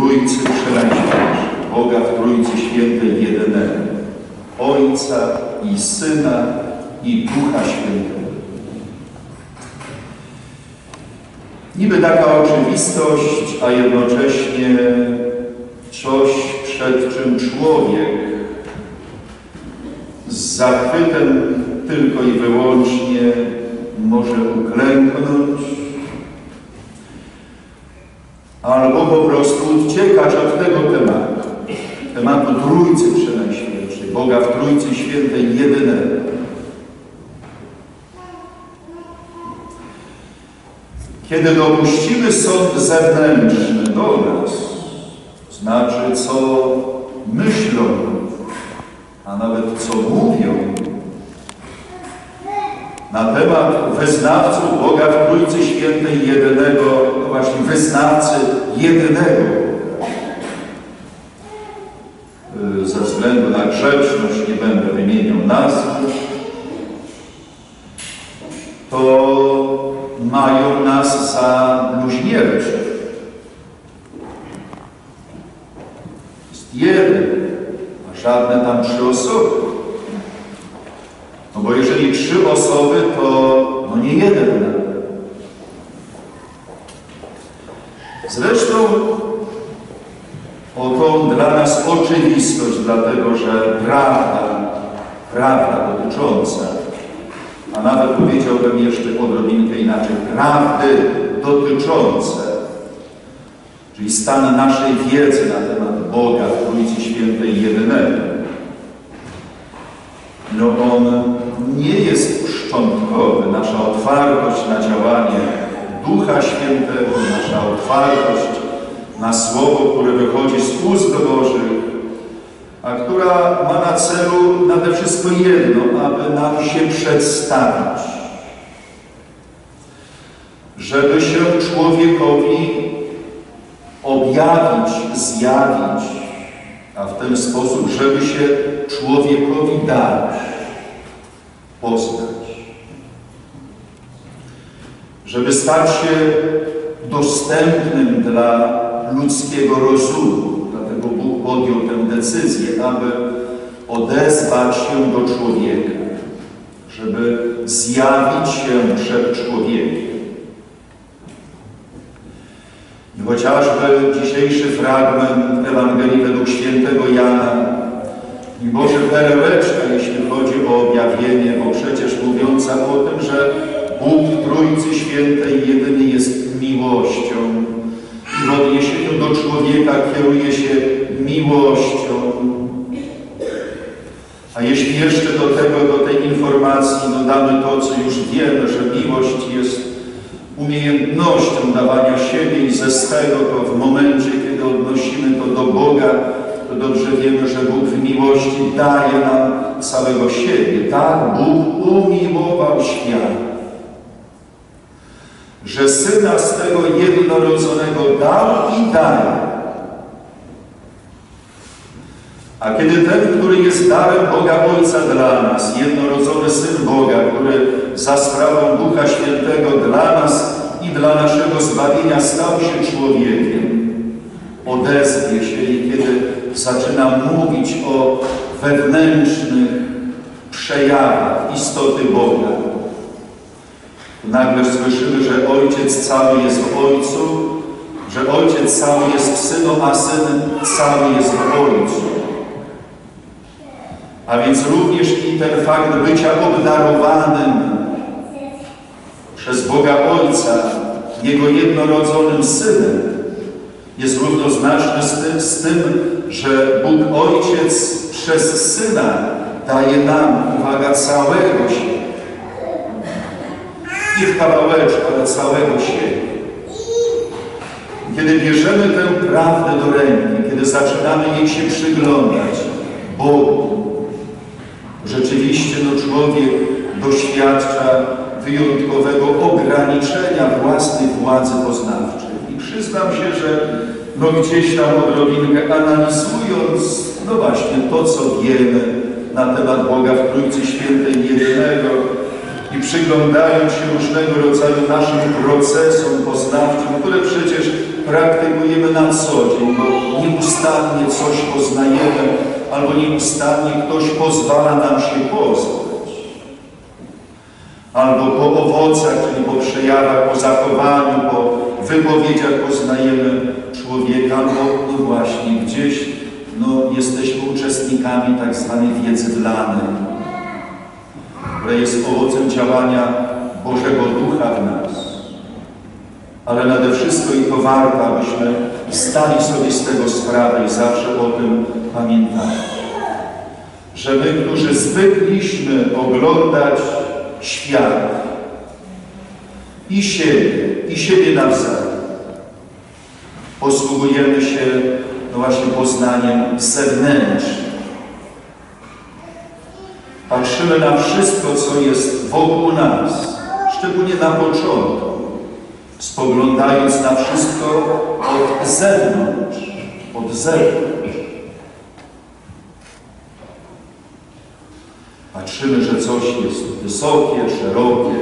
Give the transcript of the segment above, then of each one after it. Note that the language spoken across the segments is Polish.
Trójcy Przenajświętszej, Boga w Trójcy Świętej jedynego, Ojca i Syna i Ducha Świętego. Niby taka oczywistość, a jednocześnie coś, przed czym człowiek z zachwytem tylko i wyłącznie może uklęknąć, albo po prostu uciekać od tego tematu, tematu Trójcy Przenajświętszej, Boga w Trójcy Świętej jedynego. Kiedy dopuścimy sąd zewnętrzny do nas, znaczy co myślą, a nawet co mówią na temat wyznawców Boga w Trójcy Świętej jedynego, no właśnie wyznawcy jedynego. Yy, Ze względu na grzeczność nie będę wymieniał nazw, to mają nas za bluźnierczych. Jest jeden, a żadne tam trzy osoby. No bo jeżeli trzy osoby, to no nie jeden nawet. Zresztą o tą dla nas oczywistość, dlatego że prawda, prawda dotycząca, a nawet powiedziałbym jeszcze odrobinkę inaczej, prawdy dotyczące, czyli stan naszej wiedzy na temat Boga w Trójcy Świętej jedynego, no on nie jest szczątkowy. Nasza otwartość na działanie Ducha Świętego, nasza otwartość na Słowo, które wychodzi z ust Bożych, a która ma na celu nade wszystko jedno, aby nam się przedstawić. Żeby się człowiekowi objawić, zjawić, a w ten sposób, żeby się człowiekowi dać, poznać. Żeby stać się dostępnym dla ludzkiego rozumu. Dlatego Bóg podjął tę decyzję, aby odezwać się do człowieka, żeby zjawić się przed człowiekiem. I chociażby dzisiejszy fragment Ewangelii według świętego Jana i Boże perełeczka, jeśli chodzi o objawienie, bo przecież mówiąca o tym, że Bóg Trójcy Świętej jedyny jest miłością i w odniesieniu do człowieka kieruje się miłością. A jeśli jeszcze do tego, do tej informacji dodamy to, co już wiemy, że miłość jest umiejętnością dawania siebie i ze swego, to w momencie, kiedy odnosimy to do Boga, to dobrze wiemy, że Bóg w miłości daje nam całego siebie. Tak Bóg umiłował świat, że Syna swego jednorodzonego dał i daje. A kiedy ten, który jest darem Boga Ojca dla nas, jednorodzony Syn Boga, który za sprawą Ducha Świętego dla nas i dla naszego zbawienia stał się człowiekiem, odezwie się i kiedy zaczyna mówić o wewnętrznych przejawach istoty Boga, nagle słyszymy, że Ojciec cały jest w Ojcu, że Ojciec cały jest w Synu, a Syn cały jest w Ojcu. A więc również i ten fakt bycia obdarowanym przez Boga Ojca, Jego jednorodzonym Synem, jest równoznaczny z tym, z tym, że Bóg Ojciec przez Syna daje nam, uwaga, całego siebie. Nie w kawałeczku, ale całego siebie. Kiedy bierzemy tę prawdę do ręki, kiedy zaczynamy jej się przyglądać, Bogu, rzeczywiście no człowiek doświadcza wyjątkowego ograniczenia własnej władzy poznawczej. I przyznam się, że no gdzieś tam odrobinkę analizując, no właśnie to, co wiemy na temat Boga w Trójcy Świętej Jedynego, i przyglądając się różnego rodzaju naszym procesom poznawczym, które przecież praktykujemy na co dzień, bo nieustannie coś poznajemy, albo nieustannie ktoś pozwala nam się poznać. Albo po owocach, czyli po przejawach, po zachowaniu, po wypowiedziach poznajemy człowieka, albo no właśnie gdzieś no, jesteśmy uczestnikami tak zwanej wiedzy dlanej, która jest owocem działania Bożego Ducha w nas. Ale nade wszystko i to warto, abyśmy zdali sobie z tego sprawę i zawsze o tym pamiętali. Że my, którzy zwykliśmy oglądać świat i siebie, i siebie nawzajem, posługujemy się no właśnie poznaniem zewnętrznym. Patrzymy na wszystko, co jest wokół nas, szczególnie na początku, spoglądając na wszystko od zewnątrz, od zewnątrz. Patrzymy, że coś jest wysokie, szerokie,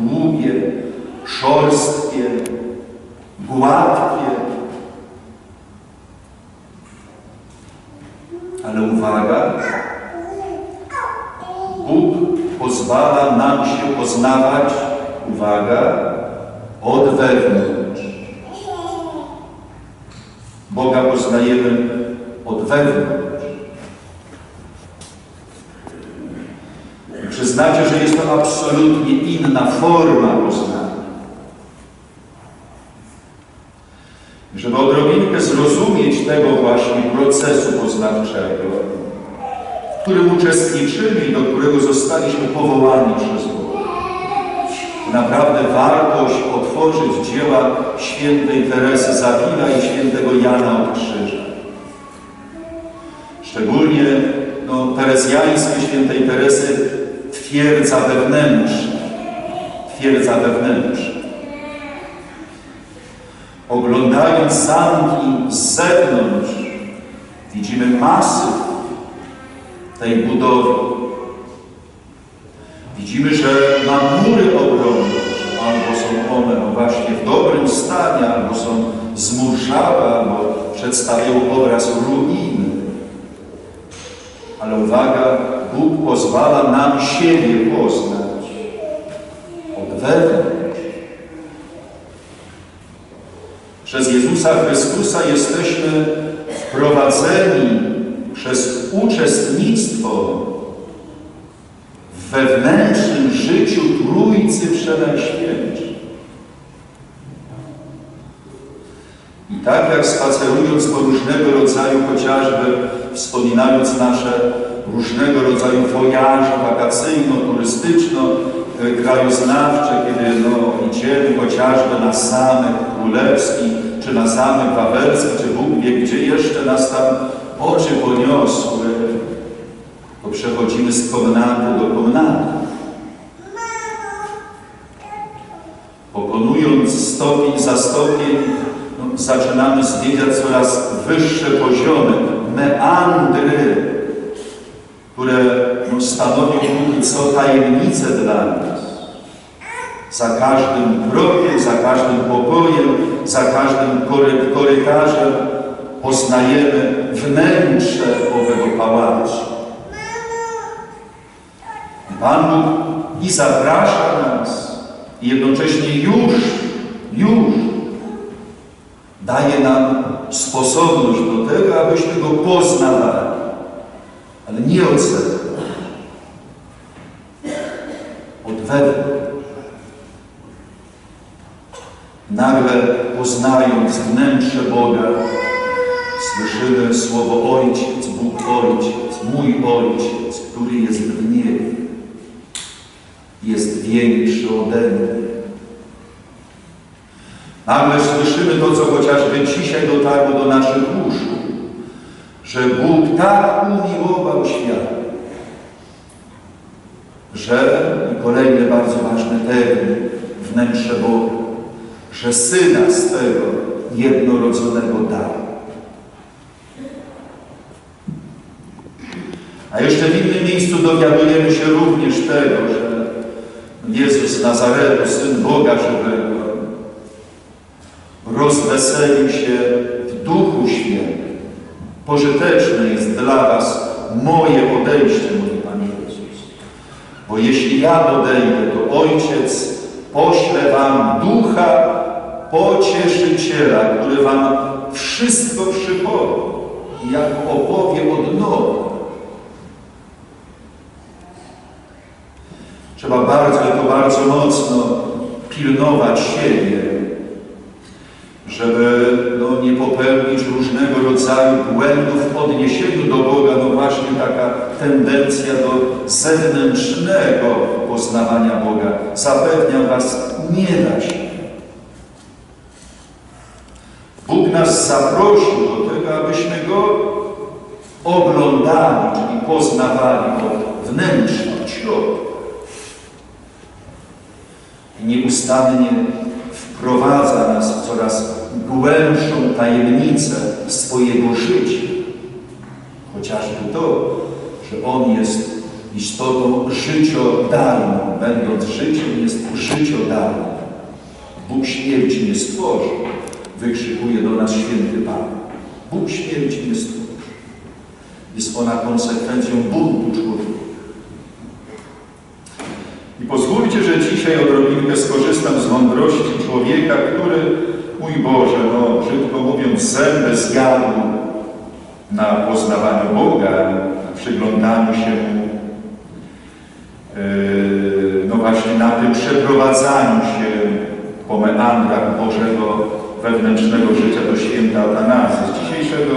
długie, szorstkie, gładkie. Ale uwaga, pozwala nam się poznawać, uwaga, od wewnątrz. Boga poznajemy od wewnątrz. Przyznacie, że jest to absolutnie inna forma poznania. I Żeby odrobinkę zrozumieć tego właśnie procesu poznawczego, w którym uczestniczymy i do którego zostaliśmy powołani przez Boga. Naprawdę wartość otworzyć dzieła świętej Teresy Zawila i świętego Jana od Krzyża. Szczególnie no, teresjańskie świętej Teresy twierdza wewnętrzna. Twierdza wewnętrzna. Oglądając zamki z zewnątrz, widzimy masyw tej budowy. Widzimy, że ma mury obronne, albo są one no właśnie w dobrym stanie, albo są zmurszałe, albo przedstawiają obraz ruiny. Ale uwaga, Bóg pozwala nam siebie poznać od wewnątrz. Przez Jezusa Chrystusa jesteśmy wprowadzeni przez uczestnictwo w wewnętrznym życiu Trójcy Przenajświętszej. I tak jak spacerując po różnego rodzaju, chociażby wspominając nasze różnego rodzaju wojaże wakacyjno-turystyczno, krajoznawcze, kiedy no, idziemy chociażby na Zamek Królewski, czy na Zamek Wawelski, czy Bóg wie, gdzie jeszcze nas tam oczy poniosły, to przechodzimy z komnaty do komnaty. Pokonując stopień za stopień, no, zaczynamy zwiedziać coraz wyższe poziomy, meandry, które no, stanowią póki co tajemnicę dla nas. Za każdym krokiem, za każdym pokojem, za każdym kory korytarzem poznajemy wnętrze owego pałacu. Pan Bóg i zaprasza nas, i jednocześnie już, już daje nam sposobność do tego, abyśmy Go poznawali, ale nie od zewnątrz, od wewnątrz. Nagle poznając wnętrze Boga, słyszymy słowo Ojciec, Bóg Ojciec, mój Ojciec, który jest w niebie. Jest większy ode mnie. Nagle słyszymy to, co chociażby dzisiaj dotarło do naszych uszu, że Bóg tak umiłował świat, że, i kolejny bardzo ważny termin, wnętrze Boga, że Syna swego jednorodzonego dał. A jeszcze w innym miejscu dowiadujemy się również tego, że Jezus Nazaretu, Syn Boga żywego, rozweselił się w Duchu Świętym. Pożyteczne jest dla Was moje odejście, mówi Pan Jezus. Bo jeśli ja odejdę, to Ojciec pośle Wam Ducha Pocieszyciela, który Wam wszystko przypomni jak opowie od nowa. Trzeba bardzo, to bardzo mocno pilnować siebie, żeby no, nie popełnić różnego rodzaju błędów w odniesieniu do Boga. No właśnie taka tendencja do zewnętrznego poznawania Boga. Zapewniam Was, nie da się. Bóg nas zaprosił do tego, abyśmy Go oglądali, czyli poznawali od wnętrza, od środka. Nieustannie wprowadza nas w coraz głębszą tajemnicę swojego życia. Chociażby to, że On jest istotą życiodalną, będąc życiem jest życiodalny. Bóg śmierci nie stworzył, wykrzykuje do nas święty Pan. Bóg śmierci nie stworzył. Jest ona konsekwencją buntu człowieka. I pozwólcie, że dzisiaj odrobinkę skorzystam z mądrości człowieka, który, mój Boże, no brzydko mówiąc, zęby zjadł na poznawaniu Boga, na przyglądaniu się Mu, yy, no właśnie na tym przeprowadzaniu się po meandrach Bożego wewnętrznego życia do święta Atanazy. Z dzisiejszego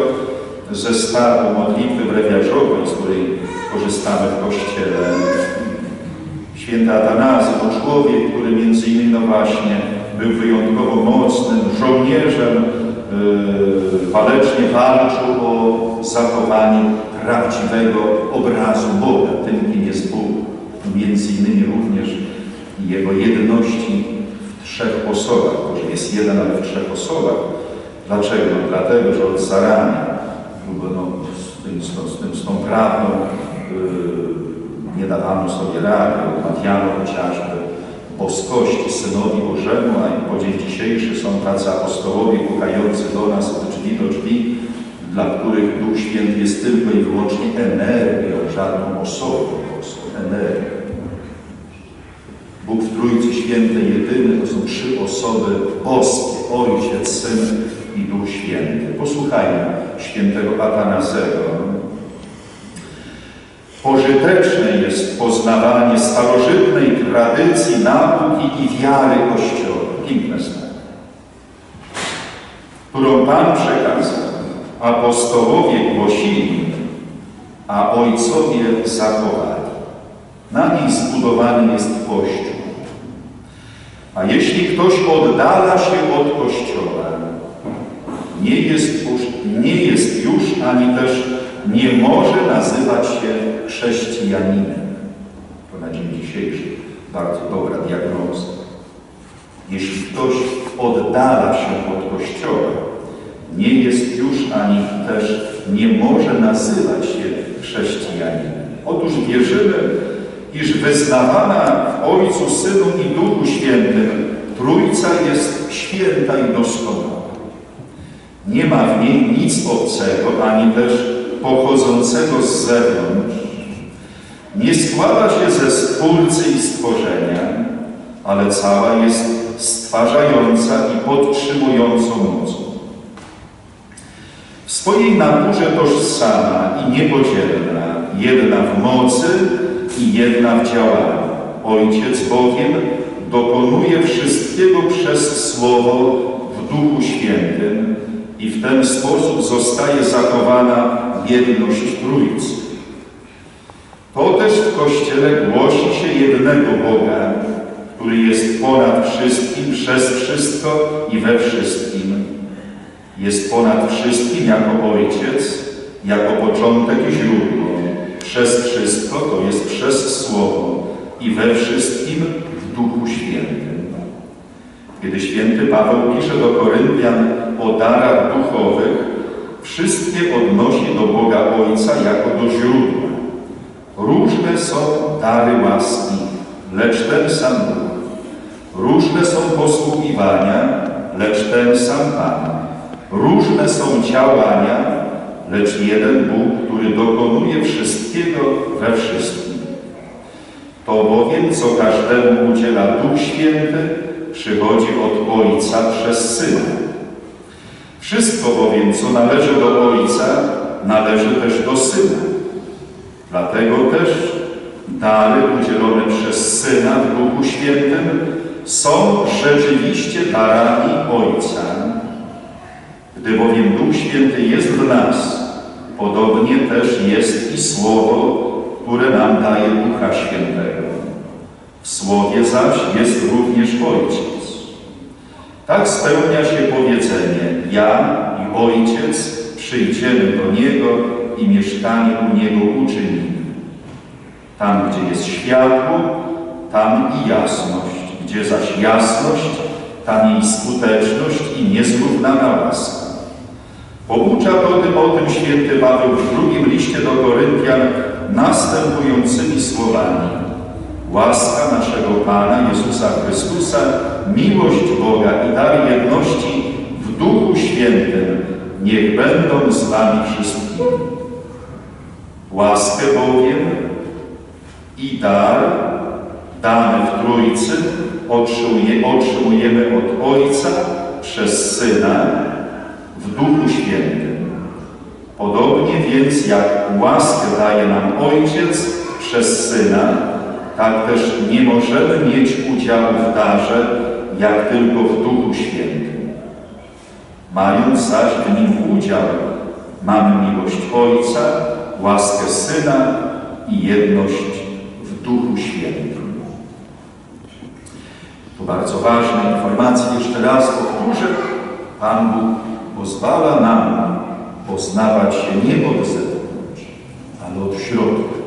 zestawu modlitwy brewiarzowej, z której korzystamy w Kościele, święta Atanazy to człowiek, który między innymi no właśnie był wyjątkowo mocnym żołnierzem, yy, walecznie walczył o zachowanie prawdziwego obrazu Boga, tym kim jest Bóg, między innymi również Jego jedności w trzech osobach, może jest jeden, ale w trzech osobach. Dlaczego? Dlatego, że od zarania no, z, tym, z, tą, z, tym, z tą prawdą yy, nie dawano sobie rady, odmawiano chociażby boskości Synowi Bożemu, a po dzień dzisiejszy są tacy apostołowie pukający do nas od drzwi do drzwi, dla których Duch Święty jest tylko i wyłącznie energią, żadną osobą boską, energią. Bóg w Trójcy Świętej jedyny to są trzy osoby boskie, Ojciec, Syn i Duch Święty. Posłuchajmy świętego Atanazego. Pożyteczne jest poznawanie starożytnej tradycji nauki i wiary Kościoła. Piękne zdanie. Którą Pan przekazał, apostołowie głosili, a ojcowie zachowali. Na niej zbudowany jest Kościół. A jeśli ktoś oddala się od Kościoła, nie jest już, nie jest już ani też nie może nazywać chrześcijaninem. To na dzień dzisiejszy bardzo dobra diagnoza. Jeśli ktoś oddala się od Kościoła, nie jest już ani też nie może nazywać się chrześcijaninem. Otóż wierzymy, iż wyznawana w Ojcu, Synu i Duchu Świętym Trójca jest święta i doskonała. Nie ma w niej nic obcego, ani też pochodzącego z zewnątrz. Nie składa się ze Stwórcy i stworzenia, ale cała jest stwarzająca i podtrzymującą mocą. W swojej naturze tożsama i niepodzielna, jedna w mocy i jedna w działaniu. Ojciec bowiem dokonuje wszystkiego przez Słowo w Duchu Świętym i w ten sposób zostaje zachowana jedność Trójcy. To też w Kościele głosi się jednego Boga, który jest ponad wszystkim, przez wszystko i we wszystkim. Jest ponad wszystkim jako Ojciec, jako początek i źródło. Przez wszystko, to jest przez Słowo i we wszystkim w Duchu Świętym. Kiedy święty Paweł pisze do Koryntian o darach duchowych, wszystkie odnosi do Boga Ojca jako do źródła. Różne są dary łaski lecz ten sam Bóg. Różne są posługiwania, lecz ten sam Pan. Różne są działania, lecz jeden Bóg, który dokonuje wszystkiego we wszystkim. To bowiem, co każdemu udziela Duch Święty, przychodzi od Ojca przez Syna. Wszystko bowiem, co należy do Ojca, należy też do Syna. Dlatego też dary udzielone przez Syna w Duchu Świętym są rzeczywiście darami Ojca. Gdy bowiem Duch Święty jest w nas, podobnie też jest i Słowo, które nam daje Ducha Świętego. W Słowie zaś jest również Ojciec. Tak spełnia się powiedzenie, ja i Ojciec przyjdziemy do Niego i mieszkanie u Niego uczynimy. Tam, gdzie jest światło, tam i jasność, gdzie zaś jasność, tam jej skuteczność i niezrównana łaska. Poucza o tym, o tym święty Paweł w drugim liście do Koryntian następującymi słowami. Łaska naszego Pana Jezusa Chrystusa, miłość Boga i dar jedności w Duchu Świętym niech będą z Wami wszystkimi. Łaskę bowiem i dar dane w Trójcy otrzymuje, otrzymujemy od Ojca przez Syna w Duchu Świętym. Podobnie więc jak łaskę daje nam Ojciec przez Syna, tak też nie możemy mieć udziału w darze, jak tylko w Duchu Świętym. Mając zaś w nim udział, mamy miłość Ojca, łaskę Syna i jedność w Duchu Świętym. To bardzo ważne informacje. Jeszcze raz powtórzę. Pan Bóg pozwala nam poznawać się nie od zewnątrz, ale od środka.